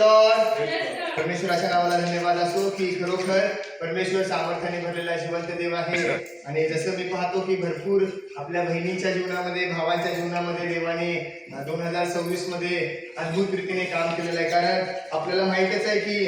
परमेश्वराच्या नावाला धन्यवाद असो की खरोखर परमेश्वर सामर्थ्याने भरलेला जिवंत देव आहे. आणि जसं मी पाहतो की भरपूर आपल्या बहिणींच्या जीवनामध्ये भावांच्या जीवनामध्ये देवाने दोन हजार सव्वीसमध्ये अद्भुत रीतीने काम केलेलं आहे. कारण आपल्याला माहितच आहे की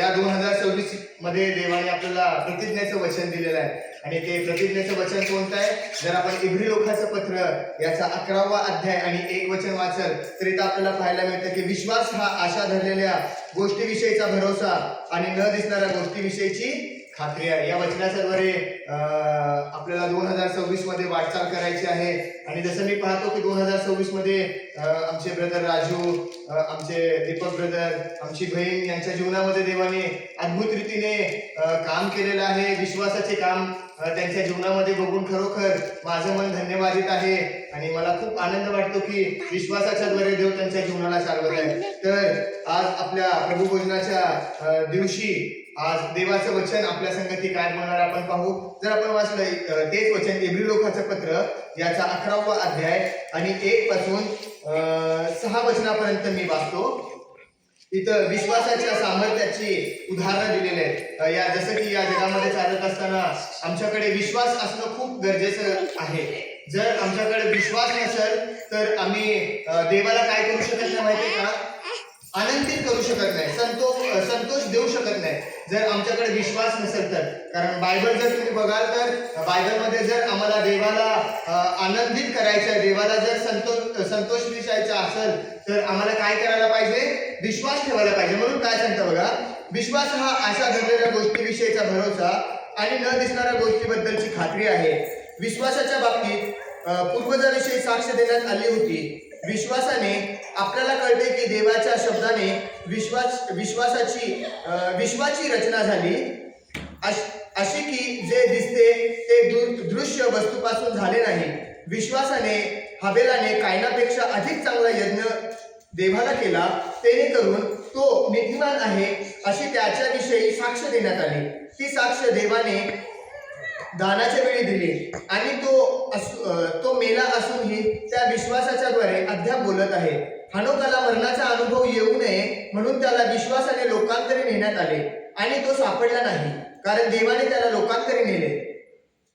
या दोन हजार सव्वीसमध्ये देवाने आपल्याला प्रतिज्ञेचं वचन दिलेलं आहे. आणि ते प्रतिज्ञेचं वचन कोणतं आहे? जर आपण इब्री लोकाचं पत्र याचा अकरावा अध्याय आणि एक वचन वाचल तर इथं आपल्याला पाहायला मिळतं की विश्वास हा आशा धरलेल्या गोष्टीविषयीचा भरोसा आणि न दिसणाऱ्या गोष्टीविषयीची खात्री आहे. या वचनाच्याद्वारे आपल्याला दोन हजार सव्वीसमध्ये वाटचाल करायची आहे. आणि जसं मी पाहतो की दोन हजार सव्वीसमध्ये आमचे ब्रदर राजू आमचे दीपक ब्रदर आमची बहीण यांच्या जीवनामध्ये देवाने अद्भुत रीतीने काम केलेलं आहे. विश्वासाचे काम त्यांच्या जीवनामध्ये बघून खरोखर माझं मन धन्यवादित आहे आणि मला खूप आनंद वाटतो की विश्वासाच्या द्वारे देव त्यांच्या जीवनाला चालवत आहे. तर आज आपल्या प्रभुभोजनाच्या दिवशी आज देवाचं वचन आपल्या संगती काय म्हणणार आपण पाहू. जर आपण वाचलं तेच वचन एब्री लोकाचं पत्र याचा अकरावा अध्याय आणि एक पासून अं, सहा वचनापर्यंत मी वाचतो. इथं विश्वासाच्या सामर्थ्याची उदाहरणं दिलेली आहेत. या जसं की या जगामध्ये चालत असताना आमच्याकडे विश्वास असणं खूप गरजेचं आहे. जर आमच्याकडे विश्वास नसेल तर आम्ही देवाला काय करू शकत नाही माहिती का? आनंदित करू शकत नाही संतोष संतोष देऊ शकत नाही. जर आमच्याकडे विश्वास नसेल तर. कारण बायबल जर तुम्ही बघाल तर बायबलमध्ये जर आम्हाला देवाला आनंदित करायचं आहे देवाला जर संतोष संतोष दिसायचा असेल तर आम्हाला काय करायला पाहिजे? विश्वास ठेवायला पाहिजे. म्हणून काय सांगतं बघा विश्वास हा आशा घडलेल्या गोष्टीविषयीचा भरोसा आणि न दिसणाऱ्या गोष्टीबद्दलची खात्री आहे. विश्वासाच्या बाबतीत पूर्वजाविषयी साक्ष देण्यात आली होती. विश्वासाने आपल्याला कळते की देवाच्या शब्दाने विश्वास विश्वासाची विश्वाची रचना झाली. अश- अशी की जे दिसते ते दृश्य वस्तूपासून झाले नाही. विश्वासाने हबेलाने कायनापेक्षा अधिक चांगला यज्ञ देवाला केला तेने करून तो नीतिमान आहे अशी त्याच्याविषयी साक्ष देण्यात आली. ती साक्ष देवाने दानाच्या वेळी दिली आणि तो तो मेला असूनही त्या विश्वासाच्या द्वारे अद्याप बोलत आहे. हनुकाला मरणाचा अनुभव येऊ नये म्हणून त्याला विश्वासाने लोकांतरी नेण्यात आले आणि तो सापडला नाही कारण देवाने त्याला लोकांतरी नेले.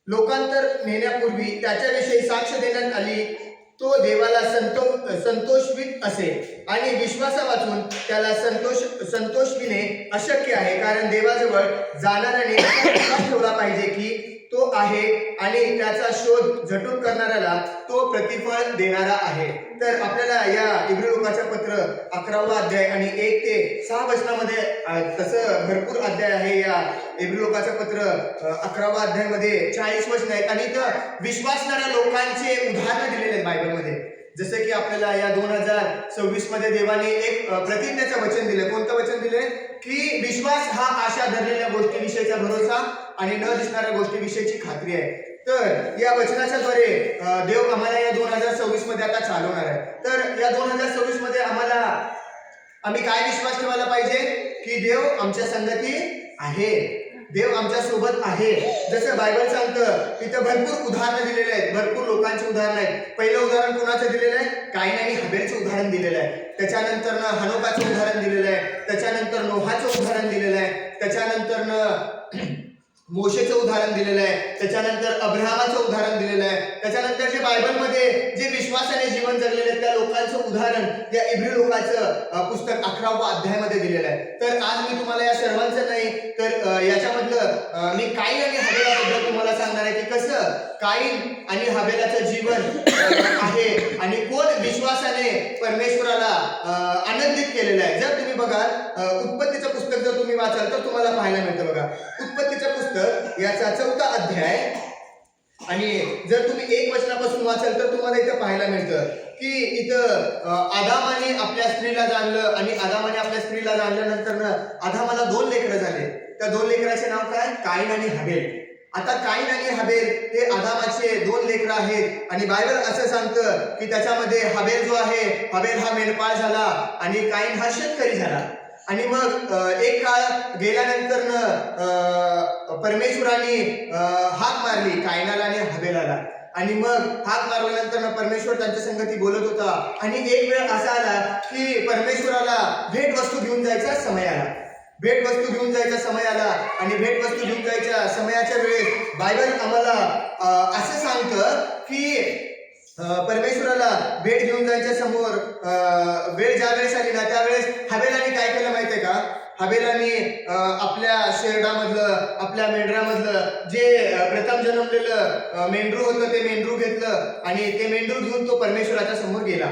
लोकांतर नेण्यापूर्वी त्याच्याविषयी साक्ष देण्यात आली तो देवाला संतो संतोषवित असेल. आणि विश्वासा वाचून त्याला संतोष संतोषविणे अशक्य आहे. कारण देवाजवळ जाणाऱ्याने ठेवला पाहिजे की तो आहे आणि त्याचा शोध झटून करणाऱ्याला तो प्रतिफळ देणारा आहे. तर आपल्याला या इब्री लोकाचा पत्र अकरावा अध्याय आणि एक ते सहा वचनामध्ये तसं भरपूर अध्याय आहे या इब्री लोकाचा पत्र अकरावा अध्यायामध्ये चाळीस वचन आहेत. आणि इथं विश्वासणाऱ्या लोकांचे उदाहरणं दिलेले आहेत बायबलमध्ये. जसं की आपल्याला या दोन हजार सव्वीसमध्ये देवाने एक प्रतिज्ञाचं वचन दिलं. कोणतं वचन दिलंय की विश्वास हा आशा धरलेल्या गोष्टीविषयीचा भरोसा आणि न दिसणाऱ्या गोष्टीविषयीची खात्री आहे. तर या वचनाच्या द्वारे देव आम्हाला या दोन हजार सव्वीसमध्ये आता चालवणार आहे. तर या दोन हजार सव्वीसमध्ये आम्हाला आम्ही काय विश्वास ठेवायला पाहिजे? की देव आमच्या संगती आहे. देव आमच्यासोबत आहे. जसं बायबल सांगतं तिथं भरपूर उदाहरणं दिलेले आहेत. भरपूर लोकांची उदाहरणं आहेत. पहिलं उदाहरण कोणाचं दिलेलं आहे? काईन आणि हबेलचं उदाहरण दिलेलं आहे. त्याच्यानंतर हनोकाचं उदाहरण दिलेलं आहे. त्याच्यानंतर नोहाचं उदाहरण दिलेलं आहे. त्याच्यानंतर मोशेचं उदाहरण दिलेलं आहे. त्याच्यानंतर अब्राहमाचं उदाहरण दिलेलं आहे. त्याच्यानंतर जे बायबलमध्ये जे विश्वासाने जीवन जगलेले आहेत, त्या लोकांचं उदाहरण या इब्री लोकांचं पुस्तक अकरावा अध्यायामध्ये दिलेलं आहे. तर आज मी तुम्हाला या सर्वांचं नाही तर याच्यामधलं मी काही आणि हबेलाबद्दल तुम्हाला सांगणार आहे की कसं काईन आणि हबेलाचं जीवन आहे. आणि कोण विश्वासाने परमेश्वराला आनंदित केलेलं आहे? जर तुम्ही बघाल उत्पत्तीचं पुस्तक जर तुम्ही वाचाल तर तुम्हाला पाहायला मिळतं बघा. उत्पत्तीचं पुस्तक याचा चौथा अध्याय. आणि जर तुम्ही एक वचनापासून वाचाल तर तुम्हाला इथं पाहायला मिळतं की इथं आदामाने आपल्या स्त्रीला जाणलं आणि आदामाने आपल्या स्त्रीला जाणल्यानंतर आदामाला दोन लेकरं झाले. त्या दोन लेकराचे नाव काय? काईन आणि हबेल. आता काईन आणि हबेल हे आदामाचे दोन लेकर आहेत. आणि बायबल असं सांगतं की त्याच्यामध्ये हबेल जो आहे हबेल हा मेंढपाळ झाला आणि काईन हा शेतकरी झाला. आणि मग एक काळ गेल्यानंतर परमेश्वराने अं, हाक मारली कायनाला आणि हबेलाला. आणि मग हाक मारल्यानंतर परमेश्वर त्यांच्या संगती बोलत होता. आणि एक वेळ असा आला की परमेश्वराला भेट वस्तू घेऊन जायचा समय आला भेट वस्तू घेऊन जायचा समय आला आणि भेट वस्तू घेऊन जायच्या समयाच्या वेळेस बायबल आम्हाला असं सांगतं की परमेश्वराला भेट घेऊन जायच्या समोर वेळ ज्या वेळेस आली ना त्यावेळेस हवेलाने काय केलं माहितीये का? हवेलाने आपल्या शेरडामधलं आपल्या मेंढरामधलं जे प्रथम जन्मलेलं मेंढरू होतं ते मेंढरू घेतलं आणि ते मेंढरू घेऊन तो परमेश्वराच्या समोर गेला.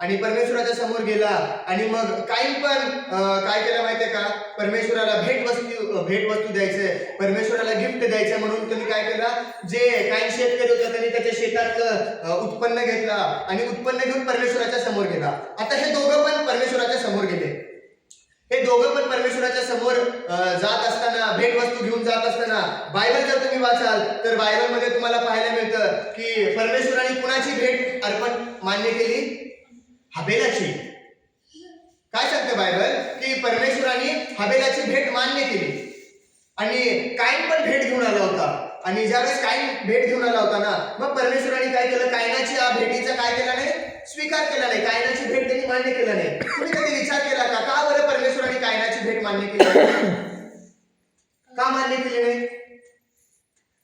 आणि परमेश्वराच्या समोर गेला आणि मग काही पण काय केलं माहितीये का? परमेश्वराला भेट वस्तू भेट वस्तू द्यायचंय परमेश्वराला गिफ्ट द्यायचं म्हणून त्यांनी काय केलं? जे काही शेतकरी होता त्यांनी त्याच्या शेतातलं उत्पन्न घेतला आणि उत्पन्न घेऊन परमेश्वराच्या समोर गेला. आता हे दोघं पण परमेश्वराच्या समोर गेले. हे दोघं पण परमेश्वराच्या समोर जात असताना भेट वस्तू घेऊन जात असताना बायबल जर तुम्ही वाचाल तर बायबलमध्ये तुम्हाला पाहायला मिळतं की परमेश्वराने कुणाची भेट अर्पण मान्य केली? हबेलाची. काय सांगते बायबल? की परमेश्वराने हबेलाची भेट मान्य केली. आणि काईन पण भेट घेऊन आला होता. आणि ज्यावेळेस काईन भेट घेऊन आला होता ना मग परमेश्वराने काय केलं? कायनाची या भेटीचा काय केला नाही? स्वीकार केला नाही. कायनाची भेट त्यांनी मान्य केला नाही. तुम्ही कधी विचार केला का? का बरं परमेश्वराने कायनाची भेट मान्य केली का मान्य केली नाही?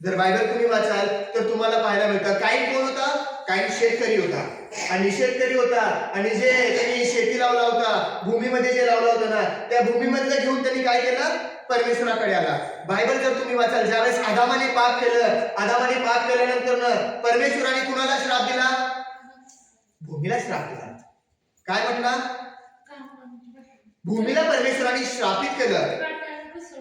जर बायबल तुम्ही वाचाल तर तुम्हाला पाहायला मिळतं काही कोण होता? काही शेतकरी होता. आणि शेतकरी होता आणि जे त्यांनी शेती लावला होता भूमीमध्ये जे लावला होता ना त्या भूमीमधलं घेऊन त्यांनी काय केलं? परमेश्वराकडे आला. बायबल जर तुम्ही वाचाल ज्यावेळेस आदामाने पाप केलं आदामाने पाप केल्यानंतर ना परमेश्वराने कुणाला श्राप दिला? भूमीला श्राप दिला. काय म्हटला? भूमीला परमेश्वराने श्रापित केलं.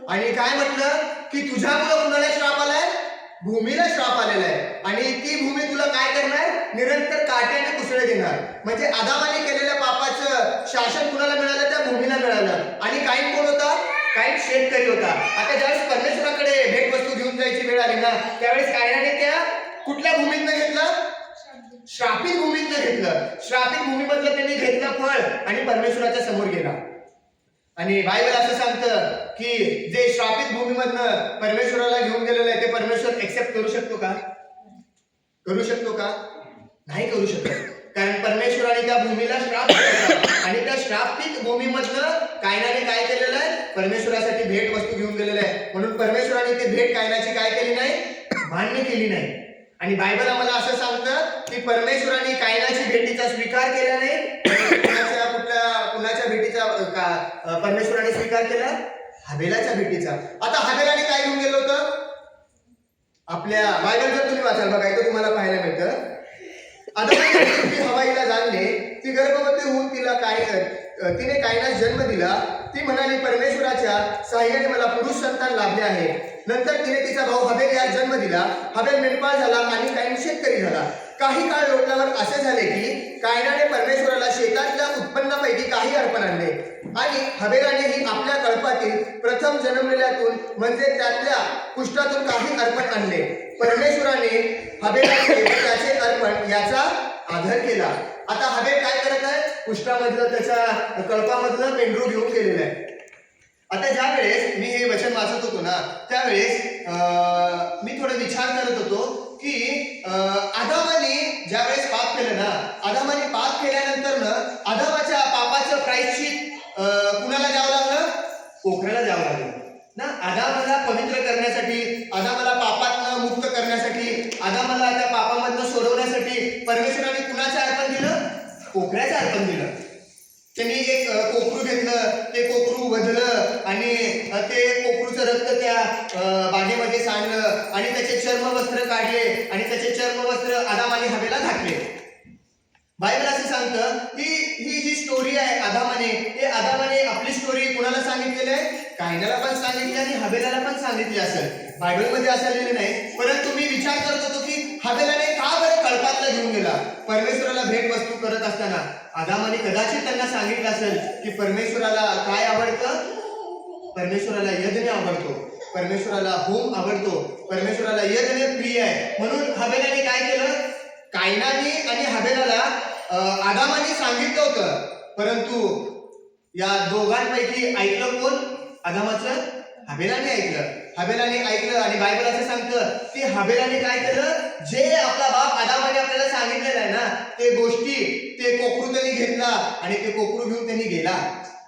आणि काय म्हटलं? की तुझ्यामुळं कुणाला श्राप आलाय? भूमीला श्राप आलेला आहे. आणि ती भूमी तुला काय करणार? निरंतर काट्याने कुसळे देणार. म्हणजे आदामाने केलेल्या पापाचं शासन कुणाला मिळालं? त्या भूमीला मिळालं. आणि काही कोण होता? काही शेतकरी होता. आता ज्यावेळेस परमेश्वराकडे भेट वस्तू घेऊन जायची वेळ आली ना त्यावेळेस कायनाने त्या? कुठल्या भूमीतनं घेतलं? श्रापित भूमीतनं घेतलं. श्रापित भूमीमधलं त्यांनी घेतलं फळ आणि परमेश्वराच्या समोर गेला. आणि बायबल असं सांगतं की जे श्रापित भूमीमधनं परमेश्वराला घेऊन गेलेलं आहे ते परमेश्वर एक्सेप्ट करू शकतो का? करू शकतो का? नाही करू शकत. कारण परमेश्वराने त्या भूमीला श्राप आणि त्या श्रापित भूमीमधनं कायनाने काय केलेलं आहे? परमेश्वरासाठी भेट वस्तू घेऊन गेलेलं आहे. म्हणून परमेश्वराने ती भेट कायनाची काय केली नाही? मान्य केली नाही. आणि बायबल आम्हाला असं सांगतं की परमेश्वराने कायनाची भेटीचा स्वीकार केला नाही कुणाच्या कुठल्या कुणाच्या भेटीचा अ, का परमेश्वराने स्वीकार केला? हवेलाच्या भेटीचा. आता हवेलाने काय घेऊन गेलो होतं? आपल्या बायबल जर तुम्ही वाचाल बघा इथं तुम्हाला पाहायला मिळतं. आता हवाईला जाणले ती गर्भवती होऊन तिला काय तिने कायनास जन्म दिला. ती म्हणाली परमेश्वराच्या साह्याने मला पुरुष संतान लाभले आहे. नंतर तिने तिचा भाऊ हबेल यास जन्म दिला. हबेल मेंढपाळ झाला आणि कायन शेतकरी झाला. काही काळ लोटल्यावर असे झाले की कायनाने परमेश्वराला आणि आणले ही आपल्या कळपातील प्रथम जन्मलेल्यातून म्हणजे त्यातल्या कुष्ठातून काही अर्पण आणले. परमेश्वराने हबेलाचे त्याचे अर्पण याचा आदर केला. आता हवे काय करत आहे? कुष्ठामधलं त्याच्या कळपामधलं मेंढरू घेऊन गेलेलं आहे. आता ज्या वेळेस मी हे वचन वाचत होतो ना त्यावेळेस अं, मी थोडा विचार करत होतो की आदामाने ज्यावेळेस पाप केलं ना आदामाने पाप केल्यानंतर ना आदामाच्या पापाचं प्रायश्चित कुणाला जावं लागलं? कोकऱ्याला जावं लागलं. ना आदामाला पवित्र करण्यासाठी आदामाला पापातनं मुक्त करण्यासाठी आदामाला त्या पापामधनं सोडवण्यासाठी परमेश्वराने कुणाचं अर्पण दिलं कोकऱ्याचं अर्पण दिलं त्यांनी एक अ, कोकरू घेतलं ते कोकरू वधलं आणि ते कोकरूचं रक्त त्या बागेमध्ये सांडलं आणि त्याचे चर्मवस्त्र काढले आणि त्याचे चर्मवस्त्र आदामाने हवेला घातले. बायबल असं सांगतं की ही जी स्टोरी आहे आदामाने हे आदामाने आपली स्टोरी कुणाला सांगितलेली आहे? कायनाला पण सांगितली आणि हवेलाला पण सांगितली असेल. बायबलमध्ये असलेली नाही. परंतु मी विचार करत होतो की हवेलाने का बरं कळपातला घेऊन गेला? परमेश्वराला भेट वस्तू करत असताना. आदामाने कदाचित त्यांना सांगितलं असेल की परमेश्वराला काय आवडतं? परमेश्वराला यज्ञ आवडतो. परमेश्वराला होम आवडतो. परमेश्वराला यज्ञ प्रिय आहे. म्हणून हवेलाने काय केलं? कायनाने आणि हबेलाला आदामाने सांगितलं होतं. परंतु या दोघांपैकी ऐकलं कोण? आदामाचं हबेलाने ऐकलं. हबेलाने ऐकलं आणि बायबल असं सांगतं की हबेलाने काय केलं? जे आपला बाप आदामाने आपल्याला सांगितलेलं आहे ना ते गोष्टी ते कोकरू त्यांनी घेतला आणि ते कोकरू घेऊन त्यांनी गेला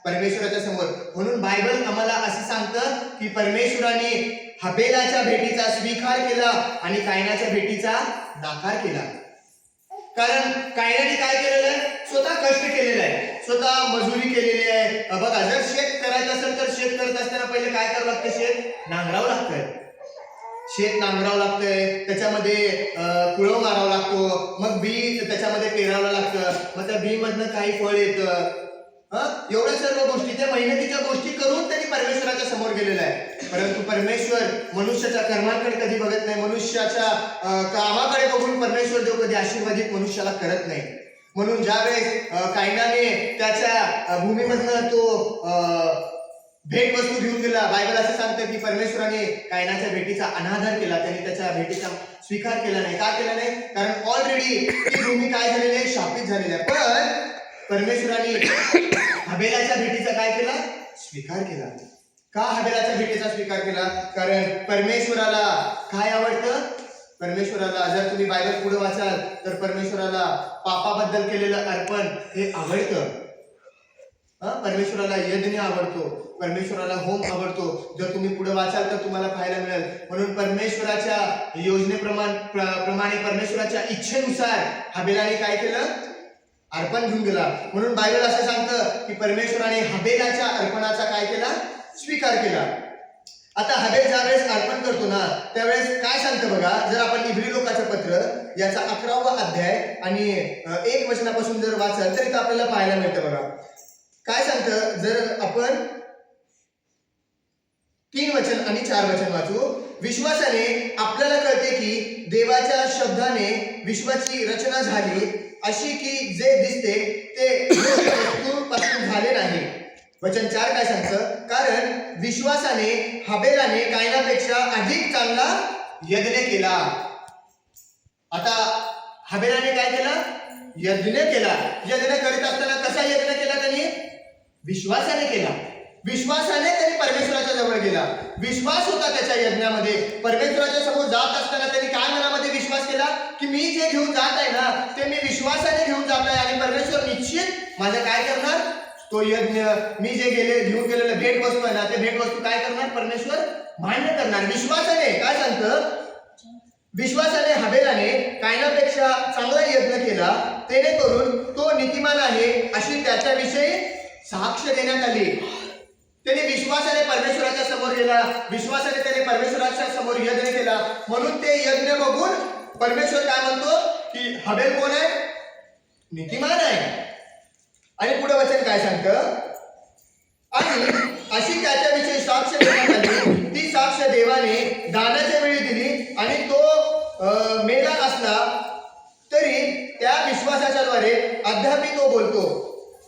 परमेश्वराच्या समोर. म्हणून बायबल आम्हाला असं सांगतं की परमेश्वराने हबेलाच्या भेटीचा स्वीकार केला आणि कायनाच्या भेटीचा नाकार केला. कारण कायद्याने काय केलेलं आहे? स्वतः कष्ट केलेलं आहे. स्वतः मजुरी केलेली आहे. बघा जर शेत करायचं असेल तर शेत करत असताना पहिले काय करावं लागतं शेत? नांगरावं लागतंय. शेत नांगरावं लागतंय. त्याच्यामध्ये अ, कुळव मारावं लागतो. मग बी त्याच्यामध्ये पेरावं लागतं. मग त्या बी मधनं काही फळ येतं. हं? एवढ्या सर्व गोष्टी. त्या मेहनतीच्या गोष्टी करून त्यांनी परमेश्वराच्या समोर गेलेलं आहे. परंतु परमेश्वर मनुष्याच्या कर्मांकडे कधी बघत नाही मनुष्याच्या कामाकडे बघून परमेश्वर देव कधी आशीर्वादित मनुष्याला करत नाही. म्हणून ज्यावेळेस कायनाने त्याच्या भूमीमधनं तो भेट वस्तू घेऊन गेला बायबल असं सांगतं की परमेश्वराने कायनाच्या भेटीचा अनादर केला त्यांनी त्याच्या भेटीचा स्वीकार केला नाही. का केला नाही? कारण ऑलरेडी ती भूमी काय झालेली आहे? शापित झालेली आहे. पण परमेश्वराने हबेलाच्या भेटीचा काय केला? स्वीकार केला. का हबेलाच्या भेटीचा स्वीकार केला? कारण परमेश्वराला काय आवडतं? परमेश्वराला जर तुम्ही बायबल पुढे वाचाल तर परमेश्वराला पापाबद्दल केलेलं अर्पण हे आवडतं. परमेश्वराला यज्ञ आवडतो. परमेश्वराला होम आवडतो. जर तुम्ही पुढे वाचाल तर तुम्हाला पाहायला मिळेल. म्हणून परमेश्वराच्या योजनेप्रमाणे प्रमाणे परमेश्वराच्या इच्छेनुसार हबेलाने काय केलं? अर्पण घेऊन गेला. म्हणून बायबल असं सांगतं की परमेश्वराने हबेलाच्या अर्पणाचा काय केला? स्वीकार केला. आता हबेल ज्यावेळेस अर्पण करतो ना त्यावेळेस काय सांगतं बघा जर आपण इब्री लोकाचं पत्र याचा अकरावा अध्याय आणि एक वचनापासून जर वाचाल तर इथं आपल्याला पाहायला मिळतं बघा. काय सांगतं? जर आपण तीन वचन आणि चार वचन वाचू विश्वासाने आपल्याला कळते की देवाच्या शब्दाने विश्वाची रचना झाली अशी की जे दिसते ते वस्तूपासून झाले नाही. वचन चार काय सांगतं? कारण विश्वासाने हबेलाने कायनापेक्षा अधिक चांगला यज्ञ केला. आता हबेलाने काय केलं? यज्ञ केला. यज्ञ करीत असताना कसा यज्ञ केला त्यांनी? विश्वासाने केला. विश्वासाने त्यांनी परमेश्वराच्या जवळ गेला. विश्वास होता त्याच्या यज्ञामध्ये. परमेश्वराच्या समोर जात असताना त्यांनी काय मनामध्ये विश्वास केला? की मी जे घेऊन जात आहे ना ते मी विश्वासाने घेऊन जात आहे आणि परमेश्वर निश्चित माझं काय करणार? तो यज्ञ मी जे गेले घेऊन गेलेलं भेट वस्तू आहे ना ते भेट वस्तू काय करणार? परमेश्वर मान्य करणार. विश्वासाने काय सांगत? विश्वासाने हबेलाने कायनापेक्षा चांगला यज्ञ केला. जेणेकरून तो नीतिमान आहे अशी त्याच्याविषयी साक्ष देण्यात आली. त्याने विश्वासाने परमेश्वराच्या समोर गेला. विश्वासाने त्याने परमेश्वराच्या समोर यज्ञ केला. म्हणून ते यज्ञ बघून परमेश्वर काय म्हणतो? की हबेल कोण आहे? नीतिमान आहे. आणि पुढे वचन काय सांगतं? आणि अशी त्याच्याविषयी साक्ष देण्यात आली ती साक्ष देवाने दानाच्या वेळी दिली आणि तो मेला असला तरी त्या विश्वासाच्या द्वारे अद्यापही तो बोलतो.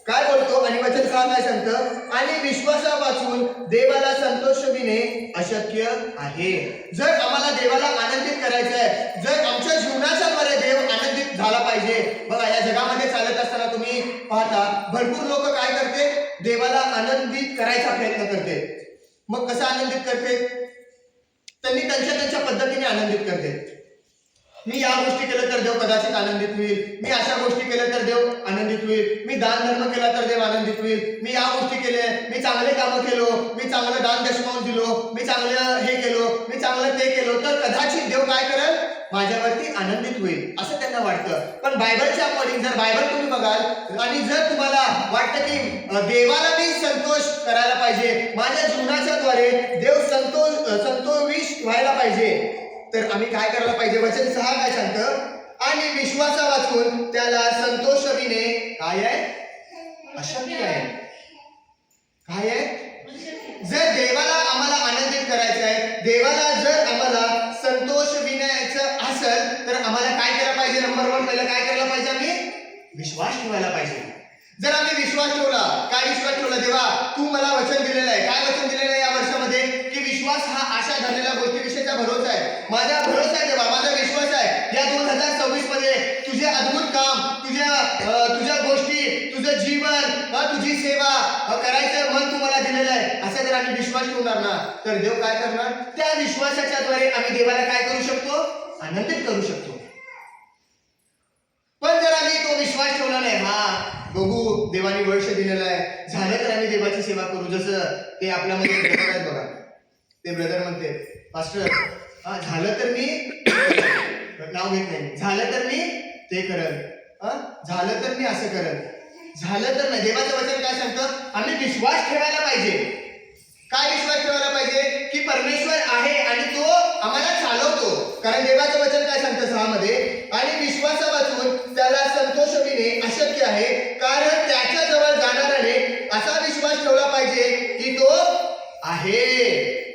काय बोलतो? आणि वचन सहा काय सांगतं आणि विश्वासापासून देवाला संतोष विणे अशक्य आहे. जर आम्हाला देवाला आनंदित करायचं आहे जर आमच्या जीवनाच्या द्वारे देव आनंदित झाला पाहिजे. बघा या जगामध्ये चालत असताना तुम्ही पाहता भरपूर लोक काय करते? देवाला आनंदित करायचा प्रयत्न करते. मग कसं आनंदित करते? त्यांनी त्यांच्या त्यांच्या पद्धतीने आनंदित करते. मी या गोष्टी केल्या तर देव कदाचित आनंदित होईल. मी अशा गोष्टी केल्या तर देव आनंदित होईल. मी दान धर्म केला तर देव आनंदित होईल. मी या गोष्टी केल्या मी चांगले कामं केलो मी चांगलं दान दशमावून दिलो मी चांगलं हे केलो मी चांगलं ते केलो तर कदाचित देव काय करेल? माझ्यावरती आनंदित होईल असं त्यांना वाटतं. पण बायबलच्या अकॉर्डिंग जर बायबल तुम्ही बघाल आणि जर तुम्हाला वाटतं की देवाला मी संतोष करायला पाहिजे माझ्या जीवनाच्या द्वारे देव संतोष संतोष संतोषविष व्हायला पाहिजे तर आम्ही काय करायला पाहिजे? वचन सहा काय सांगतं? आणि विश्वासा वाचून त्याला संतोषविणे काय आहे? अशक्य आहे. काय आहे? जर देवाला आम्हाला आनंदित करायचं आहे देवाला जर आम्हाला संतोष विनायचं असेल तर आम्हाला काय केलं पाहिजे? नंबर वन पहिलं काय करायला पाहिजे आम्ही? विश्वास ठेवायला पाहिजे. जर आम्ही विश्वास ठेवला काय विश्वास ठेवला? देवा तू मला वचन दिलेलं आहे. काय वचन दिलेलं आहे या वर्षामध्ये? विश्वास हा आशा धरलेल्या गोष्टीविषयीचा भरोसा आहे. माझा भरोसा आहे देवा माझा विश्वास आहे. या दोन हजार सव्वीसमध्ये तुझे अद्भुत काम तुझ्या तुझ्या गोष्टी तुझं जीवन तुझी सेवा करायचं मन तुम्हाला दिलेलं आहे. असं जर आम्ही विश्वास ठेवणार ना तर देव काय करणार? त्या विश्वासाच्या द्वारे आम्ही देवाला काय करू शकतो? आनंदित करू शकतो. पण जर आम्ही तो विश्वास ठेवला नाही हा बघू देवाने वर्ष दिलेलं आहे. झालं तर आम्ही देवाची सेवा करू. जसं ते आपल्यामध्ये बघा. ते ब्रदर म्हणते मास्टर हा झालं तर मी नाव घेत नाही. झालं तर मी ते करल. हा झालं तर मी असं करल. झालं तर नाही. देवाचं वचन काय सांगतं? आम्ही विश्वास ठेवायला पाहिजे. काय विश्वास ठेवायला पाहिजे? की परमेश्वर आहे आणि तो आम्हाला चालवतो. कारण देवाचं वचन काय सांगतं सहामध्ये? आणि विश्वासा वाचून त्याला संतोष होणे अशक्य आहे. कारण त्याच्याजवळ जाणाऱ्याने असा विश्वास ठेवला पाहिजे की तो आहे.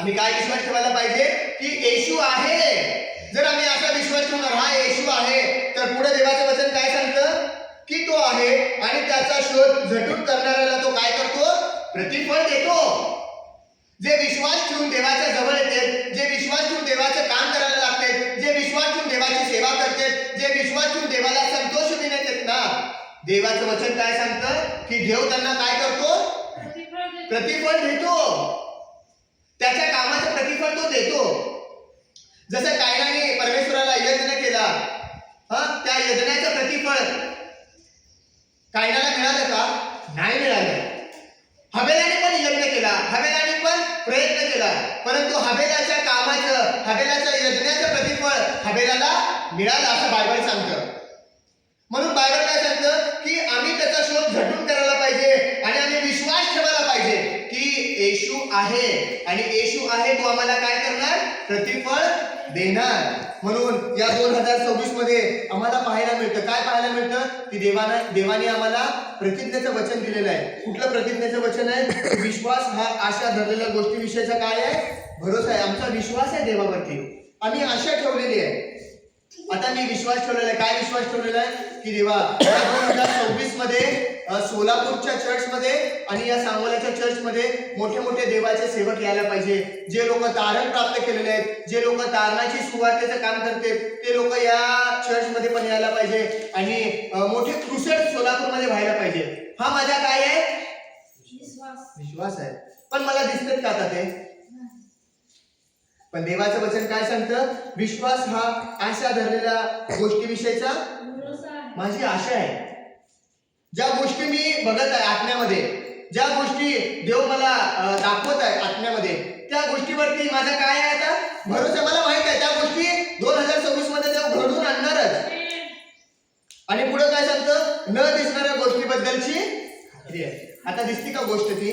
आम्ही काय विश्वास ठेवायला पाहिजे? की येशू आहे. जर आम्ही असा विश्वास ठेवणार हा येशू आहे तर पुढे देवाचं वचन काय सांगतं? की तो आहे आणि त्याचा शोध झटून करणाऱ्याला तो काय करतो? प्रतिफळ देतो. जे विश्वास ठेवून देवाच्या जवळ येते जे विश्वास ठेवून देवाचं काम करायला लागते जे विश्वास ठेवून देवाची सेवा करते जे विश्वास ठेवून देवाला संतोष देत ना देवाचं वचन काय सांगतं? की देव त्यांना काय करतो? प्रतिफळ देतो. त्याच्या कामाचं प्रतिफळ तो देतो. जसं कायनाने परमेश्वराला यज्ञ केला हा त्या यज्ञाचं प्रतिफळ कायनाला मिळालं का? नाही मिळालं. हबेलाने पण यज्ञ केला हबेलाने पण प्रयत्न केला परंतु हबेलाच्या कामाचं हबेलाच्या यज्ञाचं प्रतिफळ हबेलाला मिळालं असं बायबल सांगतं. म्हणून बायबल काय सांगतं की आम्ही त्याचा शोध झटून करायला पाहिजे आणि आम्ही विश्वास ठेवायला पाहिजे की येशू आहे आणि येशू आहे तो आम्हाला काय करणार? प्रतिफळ देणार. म्हणून या दोन हजार सव्वीसमध्ये आम्हाला पाहायला मिळतं. काय पाहायला मिळतं? की देवाना देवाने आम्हाला प्रतिज्ञेचं वचन दिलेलं आहे. कुठलं प्रतिज्ञेचं वचन आहे? विश्वास हा आशा धरलेल्या गोष्टीविषयीचा काय आहे? भरोसा आहे. आमचा विश्वास आहे देवावरती. आम्ही आशा ठेवलेली आहे. आता मी विश्वास ठेवलेला आहे. काय विश्वास ठेवलेला आहे? की देवा दोन हजार सव्वीसमध्ये सोलापूरच्या चर्च मध्ये आणि या सांगोल्याच्या चर्च मध्ये मोठे मोठे देवाचे सेवक यायला पाहिजे. जे लोक तारण प्राप्त केलेले आहेत जे लोक तारणाची सुवार्तेचं काम करते ते लोक या चर्च मध्ये पण यायला पाहिजे. आणि मोठे क्रुसेड सोलापूरमध्ये व्हायला पाहिजे. हा माझा काय आहे? विश्वास. आहे. पण मला दिसतात का आता ते? पण देवाचं वचन काय सांगतं? विश्वास हा आशा धरलेल्या गोष्टीविषयीचा माझी आशा आहे. ज्या गोष्टी मी बघत आहे आत्म्यामध्ये ज्या गोष्टी देव मला दाखवत आहे आत्म्यामध्ये त्या गोष्टीवरती माझा काय आहे आता? भरोसा मला माहीत आहे. त्या गोष्टी दोन हजार सव्वीसमध्ये देव घडून आणणारच. आणि पुढे काय सांगतं? न दिसणाऱ्या गोष्टीबद्दलची खात्री आहे. आता दिसती का गोष्ट ती?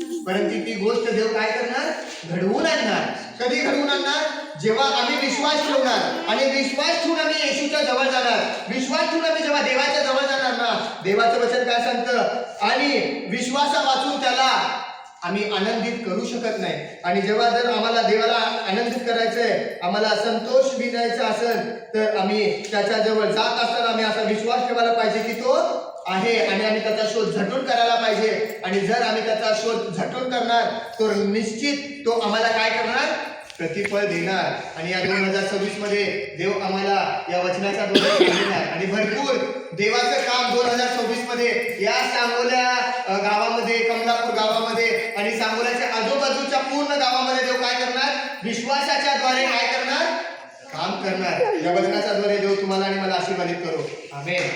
परंतु ती गोष्ट देव काय करणार? घडवून आणणार. कधी घडवून आणणार? जेव्हा आम्ही विश्वास ठेवणार. आणि विश्वास ठेवून आम्ही येशूच्या जवळ जाणार. विश्वास ठेवून आम्ही जेव्हा देवाच्या जवळ जाणार ना देवाचं वचन काय सांगतं? आणि विश्वासा वाचून त्याला आम्ही आनंदित करू शकत नाही. आणि जेव्हा जर आम्हाला देवाला आनंदित करायचंय आम्हाला संतोष मिळायचा असेल तर आम्ही त्याच्याजवळ जात असताना आम्ही असा विश्वास ठेवायला पाहिजे की तो आहे आणि आम्ही त्याचा शोध झटून करायला पाहिजे. आणि जर आम्ही त्याचा शोध झटून करणार तर निश्चित तो आम्हाला काय करणार? प्रतिफळ देणार. आणि या दोन हजार सव्वीसमध्ये देव आम्हाला या वचनाच्या देणार. आणि भरपूर देवाचं काम दोन हजार सव्वीसमध्ये या सांगोल्या गावामध्ये कमलापूर गावामध्ये आणि सांगोल्याच्या आजूबाजूच्या पूर्ण गावामध्ये देव काय करणार? विश्वासाच्या द्वारे काय करणार? काम करणार. या वचनाच्या द्वारे देव तुम्हाला आणि मला आशीर्वादित करू. आमेन.